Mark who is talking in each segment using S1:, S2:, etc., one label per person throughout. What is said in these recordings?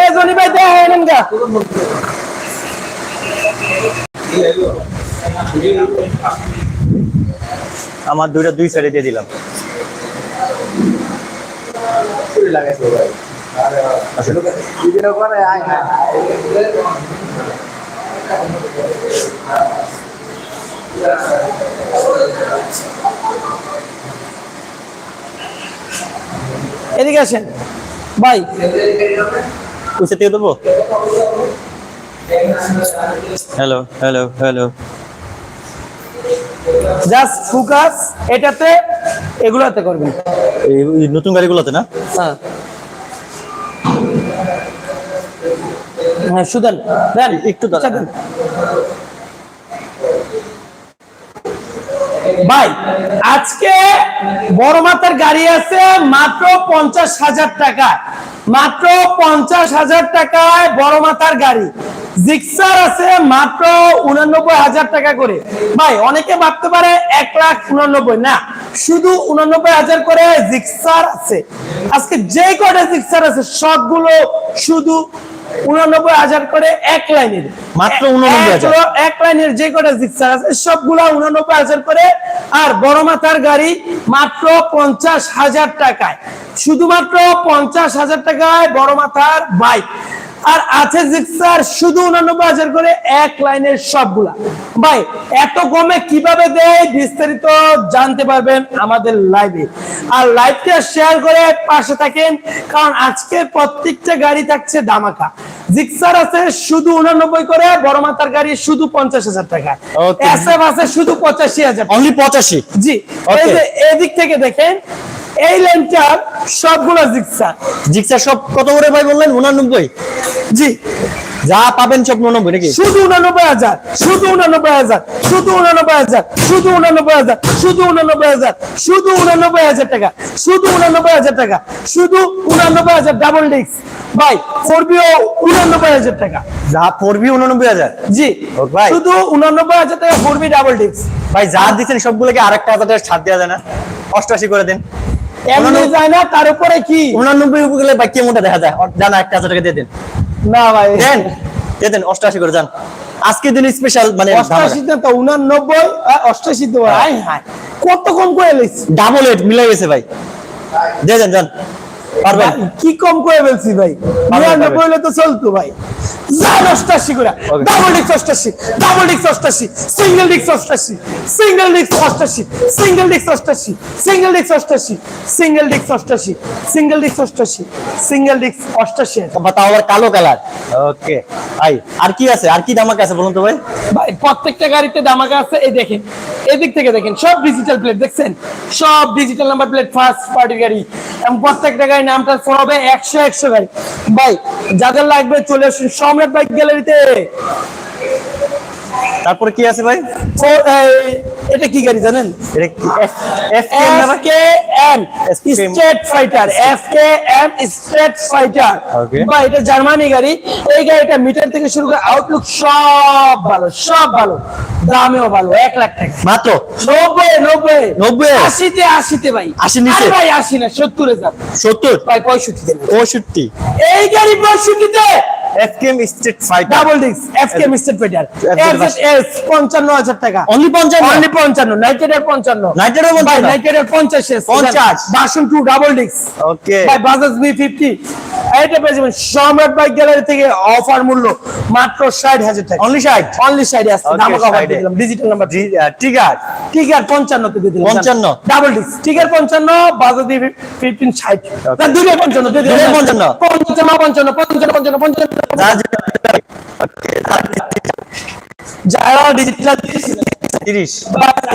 S1: এ Johnny ভাই দেয়া গা।
S2: আমার দুইটা দুই সাইডে দিয়ে দিলাম।
S1: এদিকে আসেন। ভাই।
S2: পয়সা দিয়ে দেবো? Hello hello hello
S1: just focus এটাতে এগুলাতে করবেন।
S2: এই নতুন গাড়িগুলোতে না?
S1: হ্যাঁ। হ্যাঁ সুদান দেন
S2: একটু দাঁড়ান।
S1: দেন। ভাই, আজকে বড় মাথার গাড়ি আছে মাত্র পঞ্চাশ হাজার টাকা মাত্র পঞ্চাশ হাজার টাকায় বড় মাথার গাড়ি। জিক্সার আছে মাত্র উনানব্বই হাজার টাকা করে। ভাই, অনেকে ভাবতে পারে এক লাখ উনানব্বই, না, শুধু উনানব্বই হাজার করে জিক্সার আছে। আজকে যে কটা জিক্সার আছে, সবগুলো শুধু উনানব্বই হাজার করে এক লাইনের।
S2: মাত্র 89,000
S1: এক- এক লাইনের যে কটা জিক্সার আছে সবগুলা উনানব্বই হাজার করে। আর বড় মাথার গাড়ি মাত্র পঞ্চাশ হাজার টাকায়। শুধুমাত্র পঞ্চাশ হাজার টাকায় বড় মাথার বাইক। আর আছে জিক্সার শুধু উনানব্বই হাজার করে এক লাইনের সবগুলা। ভাই এত কমে কীভাবে দেয় বিস্তারিত জানতে পারবেন আমাদের লাইভে আর লাইভটা শেয়ার করে পাশে থাকেন কারণ আজকের প্রত্যেকটা গাড়ি থাকছে দামাকা জিক্সার আছে শুধু উনানব্বই করে বড় মাথার গাড়ি শুধু পঞ্চাশ হাজার টাকা।
S2: Okay.
S1: এসএফ আছে শুধু পঁচাশি হাজার।
S2: অনলি পঁচাশি?
S1: জি. এই যে এদিক থেকে দেখেন এই লাইনটার সবগুলো জিক্সার
S2: জিক্সার সব কত করে ভাই বললেন? উনানব্বই?
S1: জি।
S2: যা পাবেন সব উনানব্বই নাকি?
S1: শুধু উনানব্বই হাজার শুধু উনানব্বই হাজার শুধু উনানব্বই হাজার শুধু উনানব্বই হাজার শুধু উনানব্বই হাজার শুধু উনানব্বই হাজার টাকা শুধু উনানব্বই হাজার টাকা শুধু উনানব্বই হাজার ডাবল ডিস্ক ভাই ফোরবিও উনানব্বই হাজার টাকা।
S2: যা পড়বি উনানব্বই হাজার?
S1: জি
S2: ভাই।
S1: শুধু উনানব্বই হাজার টাকা ফোরবি ডাবল ডিস্ক
S2: ভাই যা দিচ্ছেন সবগুলোকে আরেকটা হাজার টাকা ছাড় দেওয়া যায় না। অষ্টআশি করে দেন।
S1: এমনি যায় না তার উপরে কি?
S2: উনানব্বই উপর গেলে ভাই কেমনটা দেখা যায়। জানা টাকা দিয়ে দেন।
S1: না ভাই।
S2: দেন দিয়ে দেন অষ্টআশি করে যান। আজকের দিন স্পেশাল মানে
S1: অষ্টাশি না তো উনানব্বই আহ, অষ্টাশি তো হাই হাই কত কম করে লিখছি
S2: ডাবল এইট মিলে গেছে ভাই। দিয়ে দেন যান পারবেন?
S1: কি কম করে বলছি ভাই? নিরানব্বই হলে তো চলতো ভাই। অষ্টাশি করে ডাবল ডিক্স অষ্টাশি ডাবল ডিক্স অষ্টাশি সিঙ্গেল ডিক্স অষ্টাশি সিঙ্গেল ডিক্স অষ্টাশি সিঙ্গেল ডিক্স অষ্টাশি সিঙ্গেল ডিক্স অষ্টাশি সিঙ্গেল ডিক্স অষ্টাশি সিঙ্গেল ডিক্স অষ্টাশি সিঙ্গেল ডিক্স অষ্টাশি
S2: তাও আবার কালো কালার ওকে ভাই আর কি আছে আর কি দামাক আছে বলুন তো ভাই
S1: ভাই প্রত্যেকটা গাড়িতে দামাকা আছে এই দেখেন এদিক থেকে দেখেন সব ডিজিটাল প্লেট দেখছেন সব digital number plate first party গাড়ি এবং প্রত্যেকটা গাড়ি নামটা হবে একশো একশো গাড়ি ভাই যাদের লাগবে চলে আসুন সম্রাট বাইক গ্যালারিতে।
S2: তারপরে কি আছে ভাই?
S1: এটা কি গাড়ি জানেন?
S2: F
S1: fighter. বা এটা জার্মানি গাড়ি। এই গাড়িটা মিটার থেকে শুরু করে আউটলুক সব ভালো সব ভালো। দামেও ভালো এক লাখ টাকা।
S2: মাত্র?
S1: নব্বই নব্বই।
S2: নব্বই?
S1: আশিতে আশিতে ভাই।
S2: নিচে?
S1: ভাই আশি না সত্তর হাজার।
S2: সত্তর?
S1: ভাই পঁয়ষট্টি
S2: পঁয়ষট্টি।
S1: এই গাড়ি পঁয়ষট্টিতে
S2: FKM street fighter
S1: double disc FKM street fighter S 55000 টাকা।
S2: অনলি 55
S1: অনলি 55
S2: নাইট্রেটের
S1: 55
S2: নাইট্রেটের
S1: 55 নাইট্রেটের 50
S2: 50
S1: version 2 double disc
S2: okay
S1: by Bajaj B 50 এটা পেয়ে যাবেন সম্রাট বাইক গ্যালারি থেকে অফার মূল্য মাত্র ষাট হাজার টাকা।
S2: অনলি ষাট?
S1: অনলি ষাট ডিজিটাল নাম্বার টিকার টিকার পঞ্চান্ন
S2: পঞ্চান্ন।
S1: ডাবল ডিস টিকার পঞ্চান্ন বাজার ফিফটিন ষাট। দুটো পঞ্চান্ন
S2: পঞ্চান্ন।
S1: পঞ্চান্ন। পঞ্চান্ন পঞ্চান্ন পঞ্চান্ন পঞ্চান্ন যারা ডিজিটাল
S2: তিরিশ।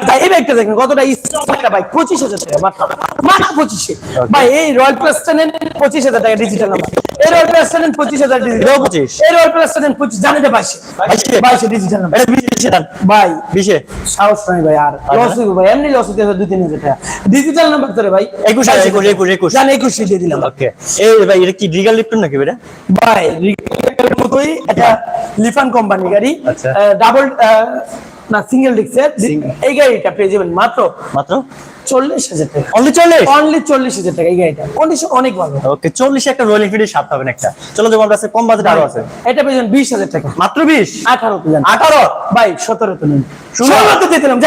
S1: ভাই এই ব্যাগটা দেখেন কতটা স্মার্ট ভাই পঁচিশ হাজার টাকা মাত্র মাত্র পঁচিশে। ভাই এই রয়্যাল প্লাস নেন পঁচিশ হাজার টাকা ডিজিটাল নাম্বার এই রয়্যাল প্লাস নেন পঁচিশ হাজার ডিজিটাল
S2: 25
S1: এই রয়্যাল প্লাস নেন পঁচিশ জানেন যে বাইশে।
S2: বাইশে?
S1: বাইশে ডিজিটাল নাম্বার
S2: এটা বিশে দেন।
S1: ভাই
S2: বিশে।
S1: সাহস নাই ভাই আর লস হইব ভাই এমনি হইতে টাকা। ডিজিটাল নাম্বার ভাই। দিয়ে দিলাম।
S2: ওকে। এই ভাই এটা কি রিগাল নাকি এটা
S1: ভাই রিকেলের মতোই একটা লিফান কোম্পানি গাড়ি।
S2: আচ্ছা।
S1: ডাবল না সিঙ্গেল
S2: Single।
S1: এই গাড়িটা পেয়ে যাবেন মাত্র
S2: মাত্র
S1: চল্লিশ হাজার টাকা।
S2: অনলি চল্লিশ?
S1: অনলি চল্লিশ হাজার টাকা এই গাড়িটা। কন্ডিশন অনেক ভালো।
S2: ওকে চল্লিশে একটা রয়্যাল এনফিল্ডের সাত পাবেন একটা। চলো যাব আমরা কম বাজেট আরও আছে।
S1: এটা পেয়েছেন বিশ হাজার টাকা।
S2: মাত্র বিশ?
S1: আঠারো তে যান
S2: আঠারো?
S1: ভাই সতেরো তে নেন।
S2: ষোলো।
S1: ষোলোতে দিয়ে দিলাম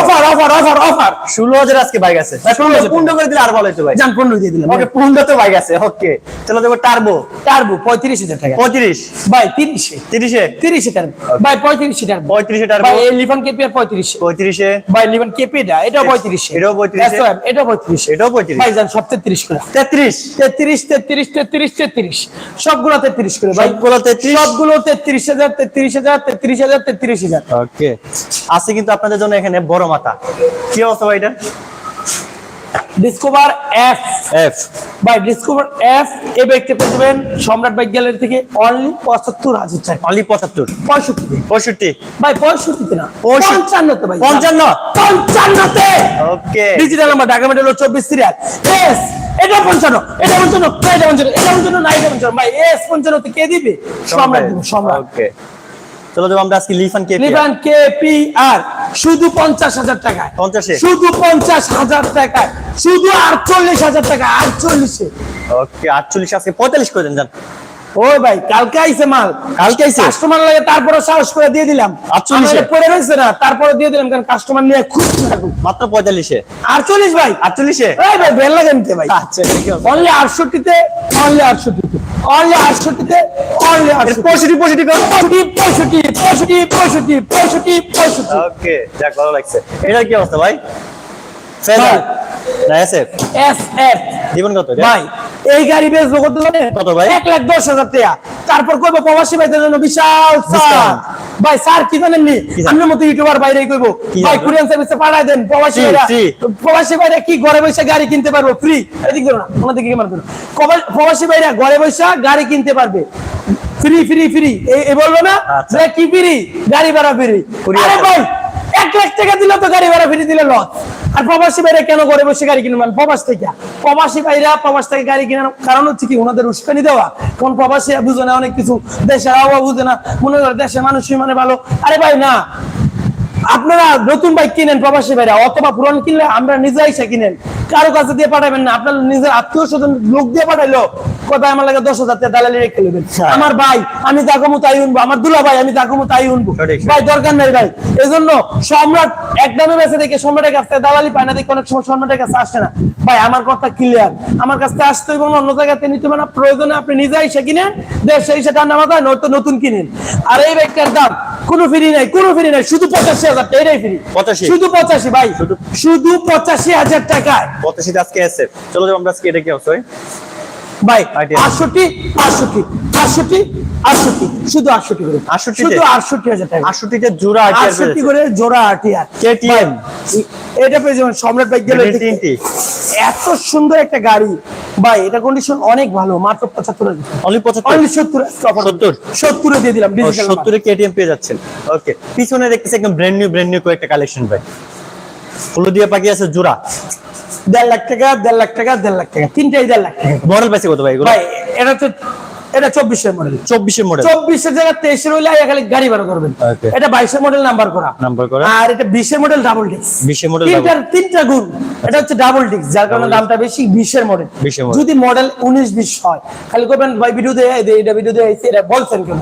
S1: অফার অফার অফার অফার
S2: ষোলো হাজার আজকে বাইক আছে।
S1: ষোলো
S2: করে দিলে আর ভালো হতো ভাই
S1: যান পনেরো দিয়ে দিলাম।
S2: ওকে পূর্ণ তো বাইক আছে ওকে চলো যাব টার্বো
S1: টার্বো পঁয়ত্রিশ হাজার টাকা।
S2: পঁয়ত্রিশ?
S1: ভাই তিরিশে।
S2: তিরিশে?
S1: তিরিশে টার্বো ভাই পঁয়ত্রিশে টার্বো
S2: পঁয়ত্রিশে টার্বো
S1: ভাই কেপি আর পঁয়ত্রিশে।
S2: পঁয়ত্রিশে?
S1: লিফান কেপিটা এটাও পঁয়ত্রিশে।
S2: এটাও 35
S1: SOM, এটাও পঁয়ত্রিশে।
S2: এটাও পঁয়ত্রিশ।
S1: ভাই যান সব তেত্রিশ করে।
S2: তেত্রিশ?
S1: তেত্রিশ তেত্রিশ তেত্রিশ তেত্রিশ। সবগুলো তেত্রিশ করে ভাই।
S2: সবগুলো 33?
S1: সবগুলো তেত্রিশ হাজার তেত্রিশ হাজার তেত্রিশ হাজার তেত্রিশ হাজার।
S2: ওকে আছে কিন্তু আপনাদের জন্য এখানে বড় মাথা। কি অবস্থা ভাই এটা?
S1: ডিসকভার এফ
S2: এফ
S1: ভাই ডিসকভার এফ এই বাইকটা পেয়ে যাবেন সম্রাট বাইক গ্যালারি থেকে অনলি পঁচাত্তর হাজার টাকা।
S2: অনলি পঁচাত্তর।
S1: পঁয়ষট্টি
S2: পঁয়ষট্টি।
S1: ভাই পঁয়ষট্টিতে না। পঞ্চান্নতে ভাই।
S2: পঞ্চান্ন।
S1: পঞ্চান্নতে।
S2: Okay
S1: digital number Dhaka medal চব্বিশ সিরিয়াল এস এটা পঞ্চান্ন। এটা পঞ্চান্ন। এটা পঞ্চান্ন। এটা পঞ্চান্ন। না এটা পঞ্চান্ন। ভাই এস পঞ্চান্নতে কে দিবে? সম্রাট। সম্রাট
S2: ওকে চলো যাব আমরা আজকে লিফান কে
S1: লিবান কে পি আর? শুধু পঞ্চাশ হাজার টাকায়।
S2: পঞ্চাশে?
S1: শুধু পঞ্চাশ হাজার টাকায়। শুধু আটচল্লিশ হাজার টাকা আটচল্লিশে।
S2: ওকে আটচল্লিশ আজকে পঁয়তাল্লিশ করে দেন যান।
S1: ওই ভাই কালকে আইছে মাল।
S2: কালকে আইছে?
S1: কাস্টমার লাগে তারপরে সাহস করে দিয়ে দিলাম।
S2: 48
S1: আমাদের পড়ে রয়েছে না তারপরে দিয়ে দিলাম কারণ কাস্টমার নিয়ে খুশি থাকুক
S2: মাত্র পঁয়তাল্লিশে?
S1: আটচল্লিশ ভাই।
S2: আটচল্লিশে?
S1: এই ভাই বেল লাগে নিতে ভাই?
S2: আচ্ছা ঠিক আছে।
S1: অনলি আটষট্টিতে অনলি আটষট্টিতে। অনলি আটষট্টিতে অনলি
S2: পঁয়ষট্টি পঁয়ষট্টি করে।
S1: পঁয়ষট্টি পঁয়ষট্টি পঁয়ষট্টি পঁয়ষট্টি পঁয়ষট্টি
S2: ওকে যাক ভালো লাগছে। এটার কি অবস্থা ভাই? ফেজার না এসএফ
S1: এস এফ
S2: কত
S1: ভাই এই গাড়ি বেচবো কত জানেন?
S2: কত ভাই?
S1: এক লাখ দশ হাজার টাকা। তারপর করব প্রবাসী ভাইদের জন্য বিশাল ছাড় ভাই স্যার কি জানেন নি?
S2: কি
S1: মতো ইউটিউবার বাইরে করব ভাই
S2: জানেন?
S1: সার্ভিসে পাঠাই দেন প্রবাসী ভাইরা। প্রবাসী ভাইরা কি ঘরে বসে গাড়ি কিনতে পারব? ফ্রি এদিক ধরো না ওনাদের দিকে ক্যামেরা ধরো। প্রবাসী ভাইরা ঘরে বসে গাড়ি কিনতে পারবে। ফ্রি ফ্রি ফ্রি এই বলব না?
S2: আচ্ছা।
S1: কি ফ্রি গাড়ি ভাড়া ফ্রি আরে ভাই এক লাখ টাকা দিলে তো গাড়ি ভাড়া ফিরে দিলে লস আর প্রবাসী ভাইরা কেন ঘরে বসে গাড়ি কিনবেন? প্রবাস থেকে। প্রবাসী ভাইরা প্রবাস থেকে গাড়ি কেনার কারণ হচ্ছে কি? ওনাদের উস্কানি দেওয়া। কোন প্রবাসী বুঝে না, অনেক কিছু দেশের আবহাওয়া বুঝে না। মনে করে দেশের মানুষই মানে ভালো। আরে ভাই, না। আপনারা নতুন বাইক কিনেন প্রবাসী ভাইরা, অথবা পুরান কিনলে আমরা নিজে এসে কিনেন। কারও কাছে দিয়ে পাঠাবেন না আপনার নিজের আত্মীয় স্বজন লোক দিয়ে পাঠাইলো কোথায় আমার লাগে দশ হাজার দালালি রেখে নেবেন। আমার ভাই আমি তাকমু তাই উনবো আমার দুলা ভাই আমি তাকমু তাই উনবো। ভাই দরকার নাই ভাই। এই জন্য সম্রাট এক দামে বেঁচে দেখে সম্রাটের কাছ দালালি পায় না দেখে অনেক সময় সম্রাটের কাছে আসে না। ভাই আমার কথা ক্লিয়ার আমার কাছ থেকে আসতে এবং অন্য জায়গাতে নিতে না। প্রয়োজনে আপনি নিজে এসে কিনেন দেশে এসে ঠান্ডা মাথায় নয়তো নতুন কিনেন। আর এই বাইকটার দাম কোনো ফ্রি নাই কোনো ফ্রি নাই শুধু পঁচাশি হাজার টাকা এটাই ফ্রি
S2: 85
S1: শুধু পঁচাশি ভাই।
S2: শুধু-
S1: শুধু পঁচাশি হাজার টাকায়।
S2: আজকে এসএফ। চলো যাব আমরা আজকে এটা কি ভাই?
S1: আটষট্টি আটষট্টি আটষট্টি আটষট্টি শুধু আটষট্টি করে।
S2: 68
S1: শুধু আটষট্টি হাজার টাকা।
S2: আটষট্টিতে জোড়া
S1: আটষট্টি করে জোড়া আটিয়ার
S2: KTM
S1: এটা পেয়ে যাবেন সম্রাট বাইক গেলে
S2: তিনটি।
S1: এত সুন্দর একটা গাড়ি। ভাই এটা কন্ডিশন অনেক ভালো মাত্র পঁচাত্তর
S2: অনলি পঁচাত্তর?
S1: অনলি সত্তর
S2: সত্তর?
S1: সত্তরে দিয়ে দিলাম
S2: সত্তরে কেটিএম পেয়ে যাচ্ছেন। ওকে পিছনে দেখতেছি একদম ব্র্যান্ড নিউ ব্র্যান্ড নিউ কয়েকটা কালেকশন ভাই। হলুদিয়া পাখি আছে জোড়া।
S1: দেড় লাখ টাকা দেড় লাখ টাকা দেড় লাখ টাকা। তিনটাই দেড় লাখ টাকা।
S2: মডেল পাইছে কত ভাই
S1: ভাই এটা তো এটা চব্বিশের মডেল
S2: চব্বিশের মডেল
S1: চব্বিশের জায়গায় তেইশের হইলে খালি গাড়ি ভাড়া করবেন। এটা বাইশের মডেল নাম্বার করা।
S2: নাম্বার করা।
S1: আর এটা বিশের মডেল ডাবল ডিস্ক
S2: 20 এর model
S1: তিনটার তিনটা গুণ। এটা হচ্ছে ডাবল ডিস্ক যার কারণে দামটা বেশি বিশের মডেল
S2: 20
S1: যদি মডেল উনিশ বিশ হয় খালি করবেন ভাই ভিডিও দিয়ে এটা ভিডিও দিয়ে এটা বলছেন কেন?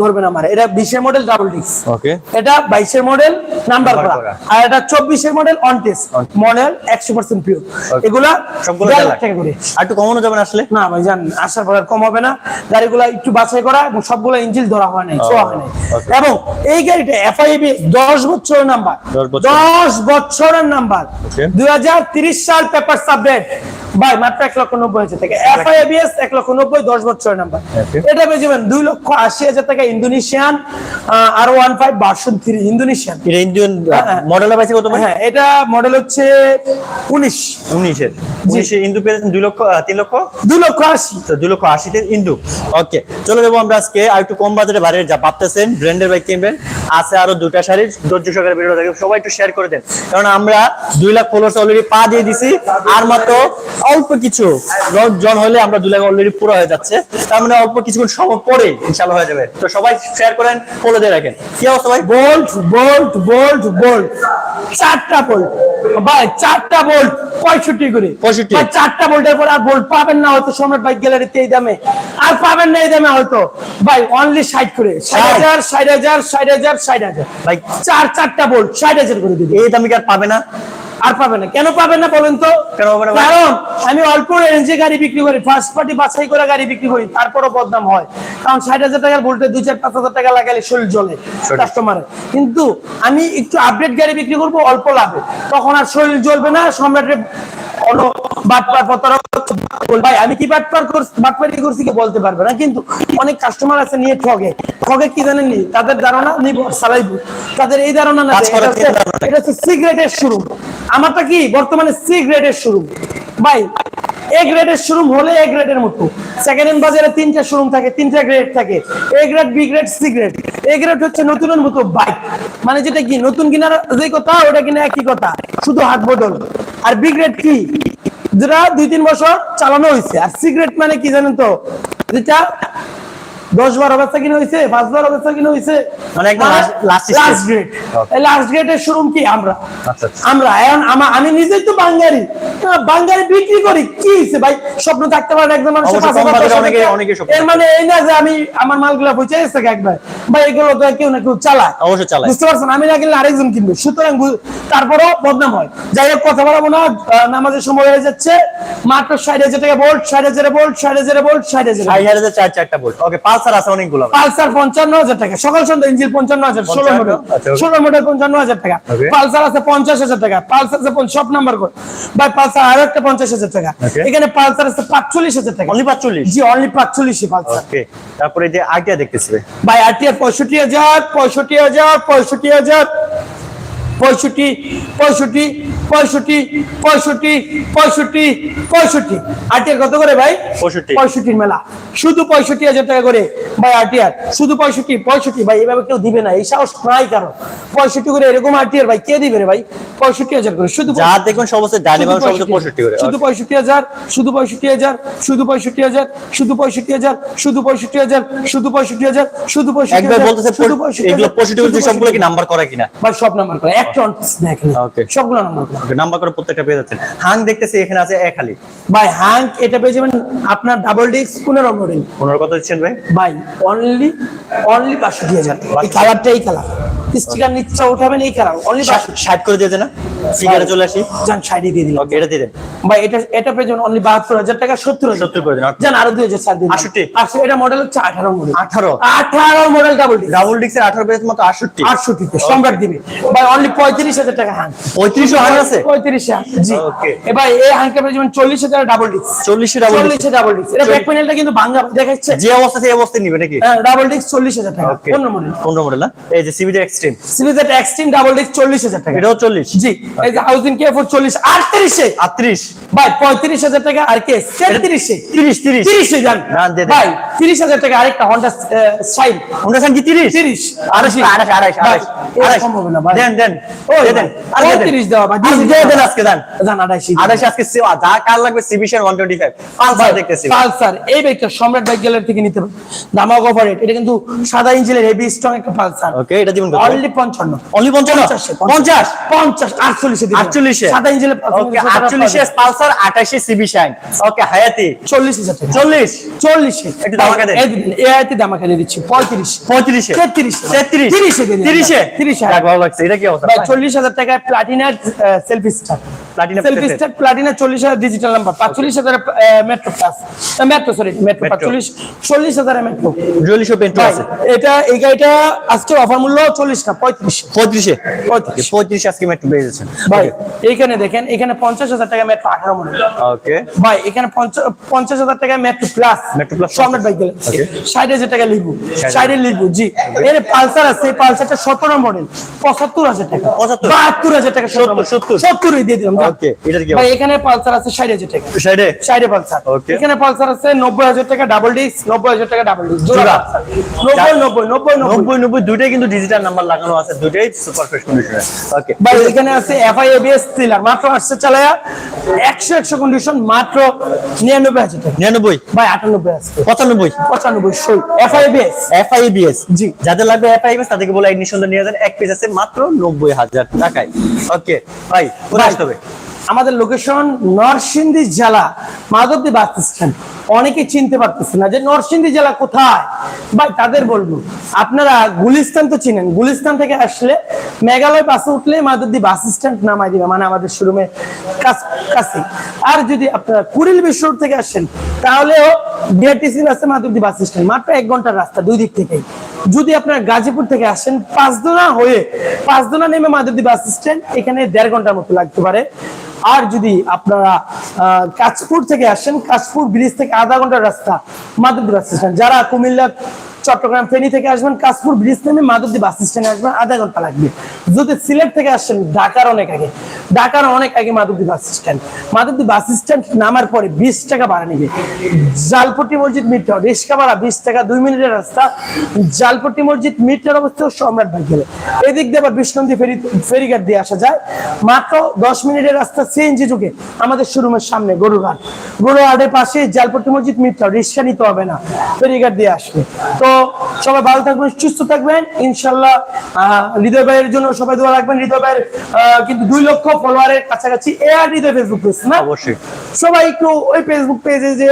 S1: ধরবেন আমার। এটা বিশের মডেল ডাবল ডিস্ক
S2: ওকে
S1: এটা বাইশের মডেল নাম্বার করা। আর এটা চব্বিশের মডেল অন টেস্ট মডেল একশো পার্সেন্ট পিওর এগুলা
S2: সবগুলো।
S1: টাকা করে।
S2: আর একটু কমানো যাবে না আসলে?
S1: না ভাই জান আসার পর কম হবে না। গাড়িগুলো একটু বাছাই করা এবং সবগুলো ইঞ্জিন ধরা হয় নাই ছোঁয়া হয় নাই. এবং এই গাড়িটা এফআইবি দশ বছরের নাম্বার দশ বছরের। নাম্বার দুই হাজার তিরিশ সাল পেপার সাবডেট ভাই মাত্র এক লক্ষ নব্বই হাজার টাকা। এফআইবিএস এক লক্ষ নব্বই দশ বছরের নাম্বার এটা পেয়ে যাবেন দুই লক্ষ আশি হাজার টাকা Indonesian R one five version three Indonesian.
S2: এটা ইন্ডিয়ান। মডেল পাইছে কত
S1: হ্যাঁ এটা মডেল হচ্ছে উনিশ।
S2: উনিশের। উনিশে ইন্দু পেয়েছেন দুই লক্ষ তিন লক্ষ?
S1: দুই লক্ষ আশি।
S2: দুই লক্ষ আশিতে ইন্দু ওকে চলে যাব আমরা আজকে আর একটু কম বাজারে বাইরে যা ভাবতেছেন ব্র্যান্ডের বাইক কিনবেন। আছে আরও দুটা শাড়ি ধৈর্য সহকারে ভিডিও থাকে সবাই একটু শেয়ার করে দেন। কারণ আমরা দুই লাখ ফলোয়ার্স অলরেডি পা দিয়ে দিছি আর মাত্র অল্প কিছু জন- হলে আমরা দু লাখ অলরেডি পুরো হয়ে যাচ্ছে। তার মানে অল্প কিছুক্ষণ সময় পরে ইনশাল্লাহ হয়ে যাবে। তো সবাই শেয়ার করেন ফলো দিয়ে রাখেন। কি অবস্থা ভাই?
S1: বোল্ট বোল্ট বোল্ট বোল্ট চারটা বোল্ট ভাই চারটা বোল্ট পঁয়ষট্টি করে।
S2: 65
S1: ভাই, চারটা বোল্টের পর আর বোল্ট পাবেন না হয়তো সম্রাট বাইক গ্যালারিতে এই দামে। আর পাবেন না এই দামে হয়তো। ভাই অনলি ষাট করে। ষাট হাজার ষাট হাজার ষাট হাজার ষাট হাজার।
S2: ভাই
S1: চার চারটা বোল্ট ষাট হাজার করে দিবি।
S2: এই দামে কি আর পাবে না?
S1: আর পাবে না। কেন পাবে না বলেন তো? কারণ আমি অল্প রেঞ্জে গাড়ি বিক্রি করি। ফার্স্ট পার্টি বাছাই করে গাড়ি বিক্রি করি তারপরও বদনাম হয়। কারণ ষাট হাজার টাকার বলতে দুই চার পাঁচ হাজার টাকা লাগালে শরীর জ্বলে। কাস্টমারে কিন্তু আমি একটু আপডেট গাড়ি বিক্রি করব অল্প লাভে। তখন আর শরীর জ্বলবে না সম্রাটের কোনো বাটপার প্রতারক ভাই আমি কি বাটপার বাটপারি করছি কি বলতে পারবে না? কিন্তু অনেক কাস্টমার আছে নিয়ে ঠগে। ঠগে কি জানেন নি? তাদের ধারণা নিব চালাইব। তাদের এই ধারণা না এটা হচ্ছে-
S2: ভাবনা নেই।
S1: এটা হচ্ছে সি গ্রেডের শোরুম আমারটা কি? বর্তমানে সিগারেটের শুরু। ভাই এ গ্রেডের শোরুম হলে এ গ্রেডের মতো। সেকেন্ড হ্যান্ড বাজারে তিনটা শোরুম থাকে, তিনটা গ্রেড থাকে। A grade B grade C grade A grade হচ্ছে নতুনের মতো বাইক মানে যেটা কি, নতুন কিনার যে কথা, ওটা কিনা একই কথা। শুধু হাত বদল। আর বি গ্রেড কি? যেটা দুই, তিন বছর চালানো হয়েছে আর সি মানে কি জানেন তো? যেটা দশ বারো বেচা কিনা হয়েছে পাঁচ বারো বেচা কিনা হয়েছে
S2: মানে একদম last- last
S1: last grade. Last গ্রেডের শোরুম কি আমরা?
S2: আচ্ছা, আচ্ছা।
S1: আমরা এখন আমি নিজেই তো বাঙ্গারি বাঙালি বাঙ্গারি বিক্রি করি কি হয়েছে ভাই? স্বপ্ন থাকতে পারে একজন মানুষের এর মানে এই না যে আমি আমার মালগুলা বুঝে গেছে একবার ভাই এগুলো তো কেউ না কেউ চালায়।
S2: অবশ্যই চালায়।
S1: বুঝতে পারছেন? আমি না কিনলে আরেকজন কিনবে। সুতরাং বু- তারপরেও বদনাম হয়। যাই হোক কথা বলব না। নামাজের সময় হয়ে যাচ্ছে। মাত্র ষাট হাজার টাকা বোল্ট ষাট হাজার বোল্ট ষাট হাজার বোল্ট ষাট হাজার
S2: ষাট হাজার চার চারটা বল ওকে পালসার আছে অনেকগুলো
S1: পালসার পঞ্চান্ন হাজার টাকা। সকাল সন্ধ্যা ইঞ্জিন পঞ্চান্ন হাজার ষোলো? মডেল
S2: আচ্ছা.
S1: ষোলো মডেল পঞ্চান্ন হাজার টাকা। পালসার আছে পঞ্চাশ হাজার টাকা। পালসার আছে সব নাম্বার করে। ভাই পালসার আরও একটা পঞ্চাশ হাজার টাকা। এখানে পালসার আছে পাঁচচল্লিশ হাজার টাকা।
S2: অনলি পাঁচচল্লিশ?
S1: জি অনলি পাঁচচল্লিশ পালসার।
S2: তারপরে যে আইটিয়া দেখতেছি ভাই।
S1: ভাই, আরটিআর পঁয়ষট্টি হাজার পঁয়ষট্টি হাজার পঁয়ষট্টি হাজার, পঁয়ষট্টি পঁয়ষট্টি পঁয়ষট্টি পঁয়ষট্টি পঁয়ষট্টি পঁয়ষট্টি। আরটিআর কত করে ভাই? পঁয়ষট্টির মেলা। শুধু পঁয়ষট্টি হাজার টাকা করে ভাই আরটিআর শুধু পঁয়ষট্টি পঁয়ষট্টি ভাই এভাবে কেউ দিবে না। এই সাহস নাই কারণ পঁয়ষট্টি করে এরকম আরটিআর ভাই কে দিবে রে ভাই? পঁয়ষট্টি হাজার করে। শুধু
S2: যা দেখবেন সমস্ত পঁয়ষট্টি করে।
S1: শুধু পঁয়ষট্টি হাজার শুধু পঁয়ষট্টি হাজার শুধু পঁয়ষট্টি হাজার শুধু পঁয়ষট্টি হাজার শুধু পঁয়ষট্টি হাজার শুধু পঁয়ষট্টি হাজার শুধু পঁয়ষট্টি
S2: একবার
S1: হাজার,
S2: বলতেছে
S1: শুধু পঁয়ষট্টি
S2: এগুলো পঁয়ষট্টি সবগুলো কি নাম্বার করা কিনা?
S1: ভাই সব নাম্বার করে। এক টন দেখেন। সবগুলো নাম্বার
S2: নাম্বার করে প্রত্যেকটা পেয়ে যাচ্ছেন। হাং দেখতেছি এখানে আছে এক খালি
S1: ভাই হাং এটা পেয়ে যাবেন আপনার ডাবল ডিস্ক পনেরো মডেল
S2: পনেরো কত দিচ্ছেন ভাই?
S1: ভাই অনলি অনলি পাঁচশো দিয়ে যান কালারটা এই কালার স্টিকার নিচে উঠাবেন এই কালার। অনলি
S2: ষাট করে দিয়ে দেন না? ফিগারে চলে আসি।
S1: যান সাইডে দিয়ে দিলাম।
S2: ওকে এটা দিয়ে দেন।
S1: ভাই এটা এটা যাবেন অনলি বাহাত্তর হাজার টাকা সত্তর হাজার
S2: 70 করে দিন।
S1: যান আরও দুই হাজার ছাড় দিন
S2: 68
S1: আটশো এটা মডেল হচ্ছে আঠারো মডেল
S2: আঠারো।
S1: আঠারো মডেল ডাবল ডিস্ক
S2: ডাবল ডিক্সের আঠারো পেজ মতো আটষট্টি।
S1: আটষট্টিতে সম্রাট দিবে। ভাই অনলি পঁয়ত্রিশ হাজার টাকা হ্যাং
S2: পঁয়ত্রিশশো হাং আছে?
S1: পঁয়ত্রিশ জি।
S2: Okay.
S1: এবার এই পেয়ে যাবেন চল্লিশ হাজার ডাবল ডিস্ক
S2: চল্লিশে ডাবল
S1: চল্লিশে ডাবল ডিস্ক এটা ব্যাক প্যানেলটা কিন্তু ভাঙ্গা দেখাচ্ছে।
S2: যে অবস্থা সেই অবস্থায় নিবে নাকি?
S1: ডাবল চল্লিশ হাজার টাকা।
S2: ওকে
S1: পনেরো মডেল
S2: পনেরো মডেল না? এই যে সিবিডি এক্সট্রিম
S1: সিরিজের এক্সট্রিম ডাবল ডিস্ক চল্লিশ হাজার টাকা।
S2: এটাও চল্লিশ।
S1: জি এই যে হাউজিং কে ফোর চল্লিশ আটত্রিশে।
S2: আটত্রিশ।
S1: ভাই পঁয়ত্রিশ হাজার টাকা আর কে? তেত্রিশে।
S2: তিরিশ তিরিশ।
S1: তিরিশে যান।
S2: না, দে দে।
S1: ভাই তিরিশ হাজার টাকা আরেকটা হন্ডা সাইল
S2: আমরা কি তিরিশ?
S1: তিরিশ।
S2: আড়াইশ আড়াইশ আড়াইশ আড়াইশ আড়াইশ
S1: সম্ভব না ভাই।
S2: দেন দেন।
S1: ওই
S2: দেন। আর দিয়ে দেন।
S1: ভাই
S2: দিয়ে দেন। আজকে দেন।
S1: জান আড়াইশি
S2: আড়াইশ আজকে সেবা যা কার লাগবে সিবিশন ওয়ান টোয়েন্টি ফাইভ পালসার দেখতেছি।
S1: পালসার এই বাইকটা সম্রাট বাইক গ্যালারি থেকে নিতে দামাক অপারেট এটা কিন্তু সাদা ইঞ্জিনের হেভি স্ট্রং একটা পালসার
S2: ওকে এটা দিবেন কত?
S1: Only
S2: only.
S1: সাদা
S2: পালসার সিবি শাইন। ওকে হায়াতি।
S1: চল্লিশ হাজার
S2: একটু দেন।
S1: এই দামাকা দিচ্ছি
S2: ভালো লাগছে। এটা কি অবস্থা?
S1: ভাই টাকায় প্লাটিনার selfie star
S2: Platina
S1: selfie star Platina চল্লিশ হাজার ডিজিটাল নাম্বার পাঁচচল্লিশ হাজার metro plus metro sorry metro চল্লিশ হাজার মেট্রো
S2: জুয়েলিশো পেন্টু আছে।
S1: এটা এই গাড়িটা আজকে অফার মূল্য চল্লিশ না পঁয়ত্রিশ।
S2: পঁয়ত্রিশে?
S1: পঁয়ত্রিশ।
S2: আজকে মেট্রো পেয়ে যাচ্ছেন।
S1: ভাই এইখানে দেখেন এখানে পঞ্চাশ হাজার টাকা মেট্রো আঠারো মডেল
S2: ওকে
S1: ভাই এখানে পঞ্চাশ পঞ্চাশ হাজার টাকা মেট্রো প্লাস
S2: Metro Plus
S1: সম্রাট ভাই গেলে ষাট হাজার টাকা লিখব
S2: 60,000
S1: ষাটের লিখব জি। এর পালসার আছে পালসারটা সতেরো মডেল পঁচাত্তর হাজার টাকা। বাহাত্তর হাজার টাকা
S2: সত্তর, সত্তর?
S1: দিয়ে দিলাম যান।
S2: Okay, কি
S1: ভাই এখানে পালসার আছে ষাট হাজার টাকা।
S2: সাইডে
S1: সাইডে পালসার।
S2: Okay.
S1: এখানে পালসার আছে নব্বই হাজার টাকা ডাবল ডিস্ক নব্বই হাজার টাকা ডাবল ডিস্ক
S2: জোড়া।
S1: নব্বই নব্বই নব্বই নব্বই।
S2: নব্বই নব্বই দুইটাই কিন্তু ডিজিটাল নাম্বার লাগানো আছে দুইটাই সুপার ফ্রেশ কন্ডিশনে ওকে
S1: ভাই এখানে আছে এফআই এবিএস থ্রিলার মাত্র আসছে চালায়া একশো একশো কন্ডিশন মাত্র নিরানব্বই হাজার টাকা।
S2: নিরানব্বই?
S1: ভাই আটানব্বই আসছে
S2: পঁচানব্বই?
S1: পঁচানব্বই ষোল এফআই এবিএস
S2: এফআইবিএস
S1: জি।
S2: যাদের লাগবে তাদেরকে বলে এডমিশন নিয়ে যান এক পিস আছে মাত্র নব্বই হাজার টাকায়। ওকে ভাই কোথায় আসতে হবে?
S1: আমাদের লোকেশন নরসিংদী জেলা মাধবদী বাস স্ট্যান্ড। অনেকে চিনতে পারতেছে না যে নরসিংদী জেলা কোথায়? ভাই, তাদের বলব। আপনারা গুলিস্তান তো চিনেন। গুলিস্তান থেকে আসলে মেঘালয় বাসে উঠলে মাদুদ্দি বাস স্ট্যান্ড নামাই দিবে মানে আমাদের শোরুমে কাছে আর যদি আপনারা কুড়িল বিশ্ব থেকে আসেন, তাহলেও বিআরটিসি আছে মাদুদ্দি বাস স্ট্যান্ড মাত্র এক ঘণ্টার রাস্তা দুই দিক থেকেই। যদি আপনারা গাজীপুর থেকে আসেন পাঁচদোনা হয়ে পাঁচদোনা নেমে মাধবদী বাস স্ট্যান্ড এখানে দেড় ঘণ্টার মতো লাগতে পারে। আর যদি আপনারা আহ, কাঁচপুর থেকে আসেন কাজপুর ব্রিজ থেকে আধা ঘণ্টার রাস্তা মাধবদী বাস স্ট্যান্ড। যারা কুমিল্লা চট্টগ্রাম ফেনী থেকে আসবেন কাশপুর ব্রিজ নেমে মাধবদী বাস স্ট্যান্ডে আসবেন আধা ঘণ্টা লাগবে। যদি সিলেট থেকে আসেন ঢাকার অনেক আগে ঢাকার অনেক আগে Madhabdi bus stand Madhabdi bus stand নামার পরে বিশ টাকা ভাড়া নিবে। জালপট্টি মসজিদ মিটার রিক্সা ভাড়া বিশ টাকা, দুই মিনিটের রাস্তা। জালপট্টি মসজিদ মিটার অবস্থা সম্রাট ভাই গেলে এদিক দিয়ে আবার বিষ্ণন্দী ফেরি, ফেরিঘাট দিয়ে আসা যায়। মাত্র দশ মিনিটের রাস্তা সিএনজি যুগে আমাদের শোরুমের সামনে গরুঘাট গরুঘাটের পাশে জালপট্টি মসজিদ মিটার রিক্সা নিতে হবে না। ফেরিঘাট দিয়ে আসবে। তো সবাই ভালো থাকবেন, সুস্থ থাকবেন। ইনশাল্লাহ হৃদয় ভাইয়ের জন্য সবাই দোয়া রাখবেন। হৃদয় ভাইয়ের কিন্তু দুই লক্ষ ফলোয়ারের কাছাকাছি এ আর হৃদয় ফেসবুক পেজ না?
S2: অবশ্যই।
S1: সবাই একটু ওই ফেসবুক পেজে যে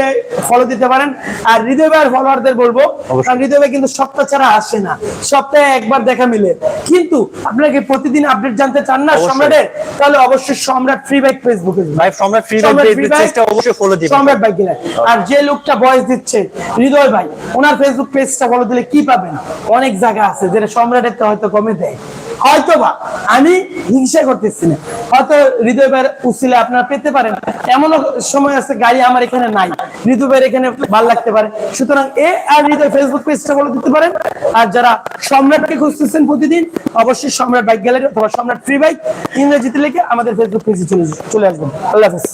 S1: ফলো দিতে পারেন। আর হৃদয় ভাইয়ের ফলোয়ারদের বলব। কারণ হৃদয় ভাই কিন্তু সপ্তাহ ছাড়া আসে না। সপ্তাহে একবার দেখা মিলে। কিন্তু আপনাকে প্রতিদিন আপডেট জানতে চান না সম্রাটের? তাহলে অবশ্যই সম্রাট ফ্রি বাইক ফেসবুকে
S2: ভাই সম্রাট ফ্রি
S1: free
S2: পেজটা অবশ্যই ফলো দিবেন।
S1: সম্রাট বাইক কিনে। আর যে লোকটা ভয়েস দিচ্ছে হৃদয় ভাই ওনার ফেসবুক পেজটা ফলো দিলে কি পাবেন? অনেক জায়গা আছে যেটা সম্রাটের তো হয়তো কমে দেয়। হয়তো বা আমি হিংসা করতেছি না। হয়তো হৃদয় ভাইয়ের উচিলে আপনারা পেতে পারেন। এমনও সময় আছে গাড়ি আমার এখানে নাই। হৃদয় ভাইয়ের এখানে ভালো লাগতে পারে। সুতরাং এ আর হৃদয় ফেসবুক পেজটা ফলো দিতে পারেন। আর যারা সম্রাটকে খুঁজতেছেন প্রতিদিন, অবশ্যই সম্রাট বাইক গ্যালারি অথবা সম্রাট ফ্রি বাইক ইংরেজিতে লিখে আমাদের ফেসবুক পেজে চলে চলে আসবেন। আল্লাহ হাফেজ।